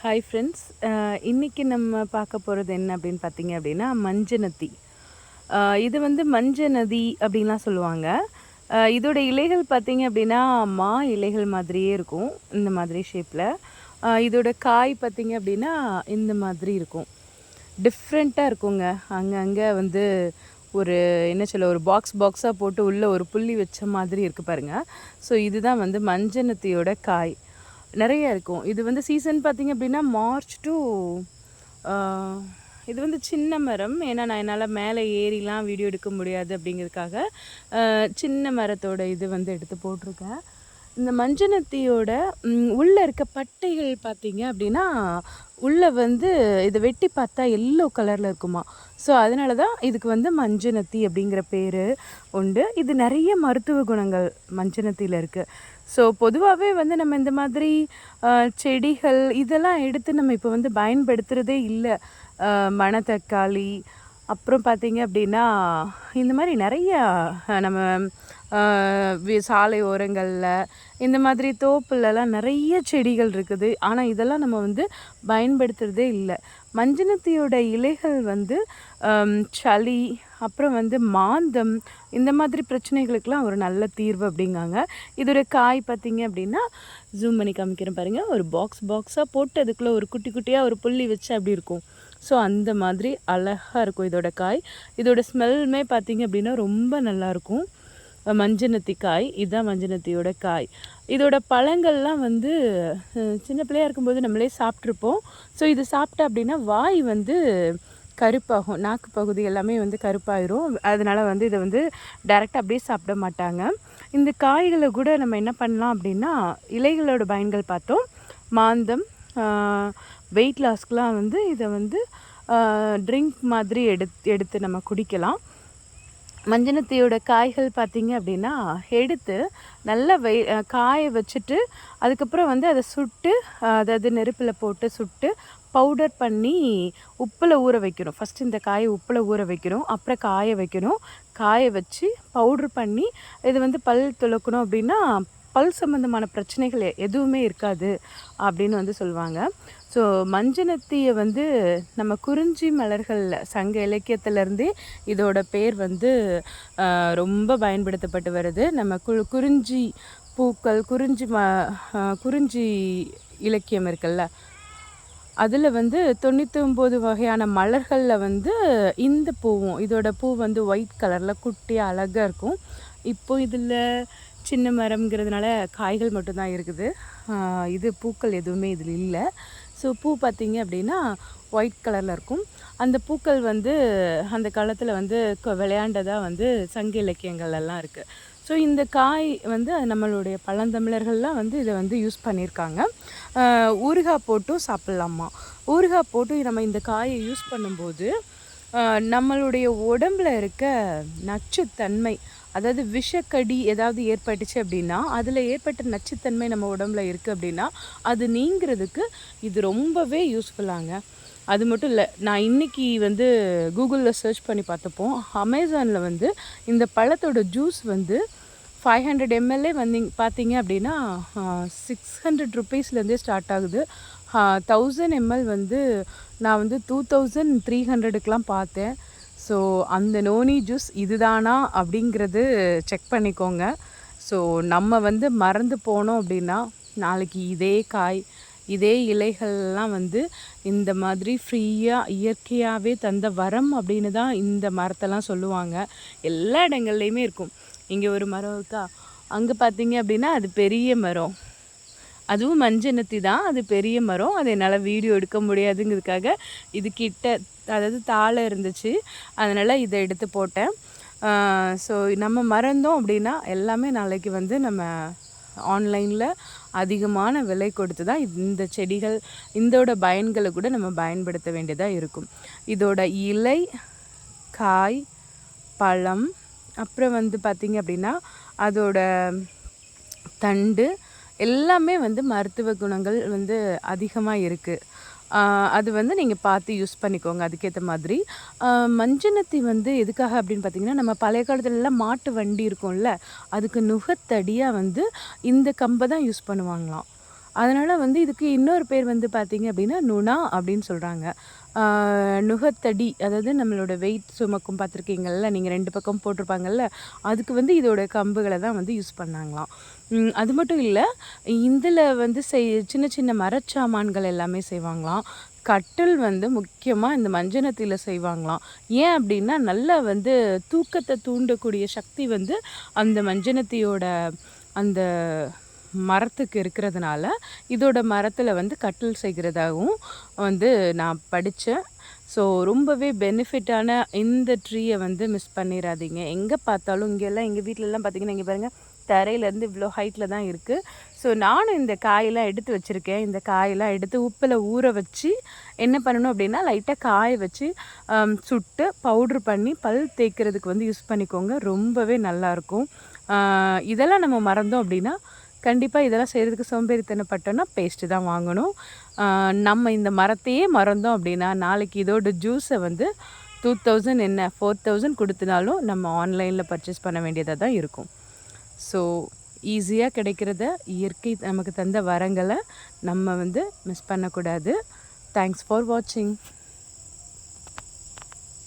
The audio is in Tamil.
ஹாய் ஃப்ரெண்ட்ஸ் இன்றைக்கி நம்ம பார்க்க போகிறது என்ன அப்படின்னு பார்த்தீங்க அப்படின்னா மஞ்சனத்தி அஹ் இது வந்து மஞ்ச நதி அப்படின்லாம் சொல்லுவாங்க. இதோட இலைகள் பார்த்தீங்க அப்படின்னா மா இலைகள் மாதிரியே இருக்கும் இந்த மாதிரி ஷேப்பில் இதோட காய் பார்த்தீங்க அப்படின்னா இந்த மாதிரி இருக்கும். டிஃப்ரெண்ட்டாக இருக்குங்க. அங்கங்கே வந்து ஒரு என்ன சொல்ல ஒரு பாக்ஸ் பாக்ஸாக போட்டு உள்ளே ஒரு புள்ளி வச்ச மாதிரி இருக்குது பாருங்கள் ஸோ இதுதான் வந்து மஞ்சனத்தியோட காய். நிறைய இருக்கும். இது வந்து சீசன் பார்த்திங்க அப்படின்னா மார்ச் டு இது வந்து சின்ன மரம். ஏன்னா நான் என்னால் மேலே ஏறிலாம் வீடியோ எடுக்க முடியாது அப்படிங்கிறதுக்காக சின்ன மரத்தோட இது வந்து எடுத்து போட்டிருக்கேன். இந்த மஞ்சனத்தியோட உள்ளே உள்ள இருக்க பட்டைகள் பார்த்தீங்க அப்படின்னா உள்ளே வந்து இதை வெட்டி பார்த்தா எல்லோ கலரில் இருக்குமா. ஸோ அதனால தான் இதுக்கு வந்து மஞ்சனத்தி அப்படிங்கிற பேர் உண்டு. இது நிறைய மருத்துவ குணங்கள் மஞ்சனத்தியில் இருக்குது ஸோ பொதுவாகவே வந்து நம்ம இந்த மாதிரி செடிகள் இதெல்லாம் எடுத்து நம்ம இப்போ வந்து பயன்படுத்துகிறதே இல்லை. மணத்தக்காளி அப்புறம் பார்த்தீங்க அப்படின்னா இந்த மாதிரி நிறைய நம்ம சாலை ஓரங்களில் இந்த மாதிரி தோப்புலலாம் நிறைய செடிகள் இருக்குது. ஆனால் இதெல்லாம் நம்ம வந்து பயன்படுத்துகிறதே இல்லை. மஞ்சனத்தியோட இலைகள் வந்து சளி அப்புறம் வந்து மாந்தம் இந்த மாதிரி பிரச்சனைகளுக்கெல்லாம் ஒரு நல்ல தீர்வு அப்படிங்காங்க. இதோட காய் பார்த்தீங்க அப்படின்னா ஜூம் பண்ணி காமிக்கிறேன் பாருங்கள் ஒரு பாக்ஸ் பாக்ஸாக போட்டு அதுக்குள்ளே ஒரு குட்டி குட்டியாக ஒரு புள்ளி வச்சு அப்படி இருக்கும். ஸோ அந்த மாதிரி அழகாக இருக்கும் இதோட காய். இதோட ஸ்மெல்லுமே பார்த்திங்க அப்படின்னா ரொம்ப நல்லாயிருக்கும். மஞ்சனத்தி காய். இதுதான் மஞ்சனத்தியோட காய். இதோட பழங்கள்லாம் வந்து சின்ன பிள்ளையா இருக்கும்போது நம்மளே சாப்பிட்ருப்போம் ஸோ இது சாப்பிட்டா அப்படின்னா வாய் வந்து கருப்பாகும். நாக்கு பகுதி எல்லாமே வந்து கருப்பாயிரும். அதனால் வந்து இதை வந்து டைரெக்டாக அப்படியே சாப்பிட மாட்டாங்க. இந்த காய்களை கூட நம்ம என்ன பண்ணலாம் அப்படின்னா இலைகளோட பயன்கள் பார்த்தோம். மாந்தம் வெயிட் லாஸ்க்குலாம் வந்து இதை வந்து ட்ரிங்க் மாதிரி எடுத்து எடுத்து நம்ம குடிக்கலாம். மஞ்சனத்தையோட காய்கள் பார்த்தீங்க அப்படின்னா எடுத்து நல்லா வெய் காய வச்சுட்டு அதுக்கப்புறம் வந்து அதை சுட்டு அதாவது நெருப்பில் போட்டு சுட்டு பவுடர் பண்ணி உப்பில் ஊற வைக்கணும். ஃபஸ்ட் இந்த காயை உப்பில் ஊற வைக்கணும். அப்புறம் காய வைக்கணும். காய வச்சு பவுட்ரு பண்ணி இது வந்து பல் துலக்கணும் அப்படின்னா பல் சம்மந்தமான பிரச்சனைகள் எதுவுமே இருக்காது அப்படின்னு வந்து சொல்லுவாங்க ஸோ மஞ்சனத்தியை வந்து நம்ம குறிஞ்சி மலர்களில் சங்க இலக்கியத்திலேருந்தே இதோட பேர் வந்து ரொம்ப பயன்படுத்தப்பட்டு வருது. நம்ம கு குறிஞ்சி பூக்கள் குறிஞ்சி ம குறிஞ்சி இலக்கியம் இருக்குல்ல அதில் வந்து தொண்ணூற்றி ஒம்பது வகையான மலர்களில் வந்து இந்த பூவும் இதோட பூ வந்து ஒயிட் கலரில் குட்டியாக அழகாக இருக்கும். இப்போ இதில் சின்ன மரம்ங்கிறதுனால காய்கள் மட்டும்தான் இருக்குது. இது பூக்கள் எதுவுமே இதில் இல்லை. ஸோ பூ பார்த்தீங்க அப்படின்னா ஒயிட் கலரில் இருக்கும். அந்த பூக்கள் வந்து அந்த காலத்தில் வந்து விளையாண்டதாக வந்து சங்க இலக்கியங்கள் எல்லாம் இருக்குது ஸோ இந்த காய் வந்து நம்மளுடைய பழந்தமிழர்கள்லாம் வந்து இதை வந்து யூஸ் பண்ணியிருக்காங்க. ஊறுகாய் போட்டும் சாப்பிட்லாமா? ஊறுகாய் போட்டு நம்ம இந்த காயை யூஸ் பண்ணும்போது நம்மளுடைய உடம்புல இருக்க நச்சுத்தன்மை அதாவது விஷக்கடி ஏதாவது ஏற்பட்டுச்சு அப்படின்னா அதில் ஏற்பட்ட நச்சுத்தன்மை நம்ம உடம்புல இருக்குது அப்படின்னா அது நீங்கிறதுக்கு இது ரொம்பவே யூஸ்ஃபுல்லாங்க அது மட்டும் இல்லை நான் இன்னைக்கு வந்து கூகுளில் சர்ச் பண்ணி பார்த்தப்போ அமேசானில் வந்து இந்த பழத்தோட ஜூஸ் வந்து ஃபைவ் ஹண்ட்ரட் எம்எல்ஏ வந்தீங்க பார்த்தீங்க அப்படின்னா சிக்ஸ் ஹண்ட்ரட் ருபீஸ்லேருந்தே ஸ்டார்ட் ஆகுது. தௌசண்ட் எம்எல் வந்து நான் வந்து டூ தௌசண்ட் த்ரீ ஹண்ட்ரடுக்கெலாம் பார்த்தேன். ஸோ அந்த நோனி ஜூஸ் இதுதானா அப்படிங்கிறது செக் பண்ணிக்கோங்க. ஸோ நம்ம வந்து மறந்து போனோம் அப்படின்னா நாளைக்கு இதே காய் இதே இலைகள்லாம் வந்து இந்த மாதிரி ஃப்ரீயாக இயற்கையாகவே தந்த வரம் அப்படின்னு தான் இந்த மரத்தெல்லாம் சொல்லுவாங்க. எல்லா இடங்கள்லையுமே இருக்கும். இங்கே ஒரு மரம் இருக்கா? அங்கே பார்த்தீங்க அப்படின்னா அது பெரிய மரம். அதுவும் மஞ்சனத்தி தான். அது பெரிய மரம். அது என்னால் வீடியோ எடுக்க முடியாதுங்கிறதுக்காக இது கிட்ட அதாவது தாழை இருந்துச்சு. அதனால் இதை எடுத்து போட்டேன். ஸோ நம்ம மறந்தோம் அப்படின்னா எல்லாமே நாளைக்கு வந்து நம்ம ஆன்லைனில் அதிகமான விலை கொடுத்து தான் இந்த செடிகள் இதோட பயன்களை கூட நம்ம பயன்படுத்த வேண்டியதாக இருக்கும். இதோட இலை காய் பழம் அப்புறம் வந்து பார்த்திங்க அப்படின்னா அதோட தண்டு எல்லாமே வந்து மருத்துவ குணங்கள் வந்து அதிகமாக இருக்குது அது வந்து நீங்கள் பார்த்து யூஸ் பண்ணிக்கோங்க அதுக்கேற்ற மாதிரி. மஞ்சனத்தி வந்து எதுக்காக அப்படின்னு பார்த்தீங்கன்னா நம்ம பழைய காலத்துலலாம் மாட்டு வண்டி இருக்கும்ல அதுக்கு நுகத்தடியாக வந்து இந்த கம்பை தான் யூஸ் பண்ணுவாங்களாம். அதனால் வந்து இதுக்கு இன்னொரு பேர் வந்து பார்த்திங்க அப்படின்னா நுணா அப்படின்னு சொல்கிறாங்க நுகத்தடி அதாவது நம்மளோட வெயிட் சுமக்கும் பார்த்துருக்கீங்கள்ல நீங்கள் ரெண்டு பக்கம் போட்டிருப்பாங்கல்ல அதுக்கு வந்து இதோட கம்புகளை தான் வந்து யூஸ் பண்ணாங்களாம். அது மட்டும் இல்லை இதில் வந்து செய் சின்ன சின்ன மரச்சாமான்கள் எல்லாமே செய்வாங்களாம். கட்டில் வந்து முக்கியமாக இந்த மஞ்சனத்தில் செய்வாங்களாம். ஏன் அப்படின்னா நல்லா வந்து தூக்கத்தை தூண்டக்கூடிய சக்தி வந்து அந்த மஞ்சனத்தியோட அந்த மரத்துக்கு இருக்கிறதுனால இதோட மரத்தில் வந்து கட்டில் செய்கிறதாகவும் வந்து நான் படித்தேன் ஸோ ரொம்பவே பெனிஃபிட்டான இந்த ட்ரீயை வந்து மிஸ் பண்ணிடாதீங்க எங்கே பார்த்தாலும் இங்கெல்லாம் எங்கள் வீட்டிலலாம் பார்த்தீங்கன்னா இங்கே பாருங்கள் தரையிலேருந்து இவ்வளோ ஹைட்டில் தான் இருக்குது ஸோ நானும் இந்த காயெல்லாம் எடுத்து வச்சுருக்கேன். இந்த காயெல்லாம் எடுத்து உப்பில் ஊற வச்சு என்ன பண்ணணும் அப்படின்னா லைட்டாக காய வச்சு சுட்டு பவுட்ரு பண்ணி பல் தேய்க்கிறதுக்கு வந்து யூஸ் பண்ணிக்கோங்க. ரொம்பவே நல்லாயிருக்கும் இதெல்லாம் நம்ம மறந்தோம் அப்படின்னா கண்டிப்பாக இதெல்லாம் செய்கிறதுக்கு சோம்பேறித்தனப்பட்டோன்னா பேஸ்ட்டு தான் வாங்கணும். நம்ம இந்த மரத்தையே மறந்தோம் அப்படின்னா நாளைக்கு இதோட ஜூஸை வந்து டூ தௌசண்ட் என்ன ஃபோர் தௌசண்ட் கொடுத்தனாலும் நம்ம ஆன்லைனில் பர்ச்சேஸ் பண்ண வேண்டியதாக தான் இருக்கும். ஸோ ஈஸியாக கிடைக்கிறத இயற்கை நமக்கு தந்த வரங்களை நம்ம வந்து மிஸ் பண்ணக்கூடாது. தேங்க்ஸ் ஃபார் வாட்சிங்